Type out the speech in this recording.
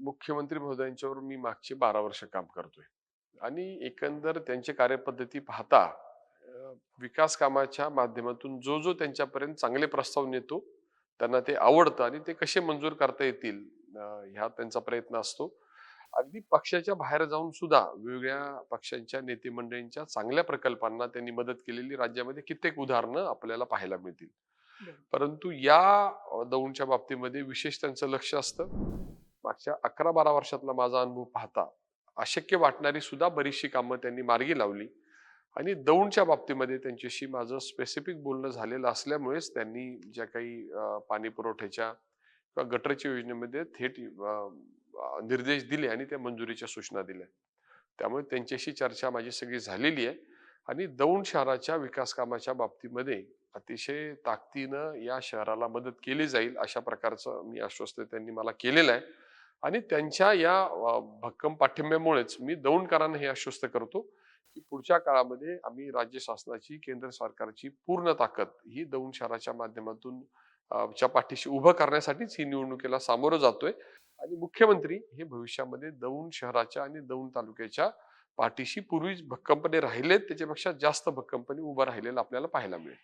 मुख्यमंत्री महोदयांच्यावर मी मागचे बारा वर्ष काम करतोय. आणि एकंदर त्यांची कार्यपद्धती पाहता विकास कामाच्या माध्यमातून जो जो त्यांच्यापर्यंत चांगले प्रस्ताव नेतो त्यांना ते आवडतं आणि ते कसे मंजूर करता येतील ह्या त्यांचा प्रयत्न असतो. अगदी पक्षाच्या बाहेर जाऊन सुद्धा वेगवेगळ्या पक्षांच्या नेते मंडळींच्या चांगल्या प्रकल्पांना त्यांनी मदत केलेली राज्यामध्ये कित्येक उदाहरणं आपल्याला पाहायला मिळतील. परंतु या दौंडच्या बाबतीमध्ये विशेष त्यांचं लक्ष असतं. मागच्या अकरा बारा वर्षातला माझा अनुभव पाहता अशक्य वाटणारी सुद्धा बरीचशी कामं त्यांनी मार्गी लावली. आणि दौंडच्या बाबतीमध्ये त्यांच्याशी माझं स्पेसिफिक बोलणं झालेलं असल्यामुळेच त्यांनी ज्या काही पाणी पुरवठ्याच्या किंवा गटरच्या योजनेमध्ये थेट निर्देश दिले आणि त्या मंजुरीच्या सूचना दिल्या. त्यामुळे त्यांच्याशी चर्चा माझी सगळी झालेली आहे. आणि दौंड शहराच्या विकास कामाच्या बाबतीमध्ये अतिशय ताकदीनं या शहराला मदत केली जाईल अशा प्रकारचं मी आश्वस्त त्यांनी मला केलेलं आहे. आणि त्यांच्या या भक्कम पाठिंब्यामुळेच मी दौंडकरांना हे आश्वस्त करतो की पुढच्या काळामध्ये आम्ही राज्य शासनाची केंद्र सरकारची पूर्ण ताकद ही दौंड शहराच्या माध्यमातून च्या पाठीशी उभं करण्यासाठीच ही निवडणुकीला सामोरं जातोय. आणि मुख्यमंत्री हे भविष्यामध्ये दौंड शहराच्या आणि दौंड तालुक्याच्या पाठीशी पूर्वी भक्कमपणे राहिलेत त्याच्यापेक्षा जास्त भक्कमपणे उभं राहिलेलं आपल्याला पाहायला मिळेल.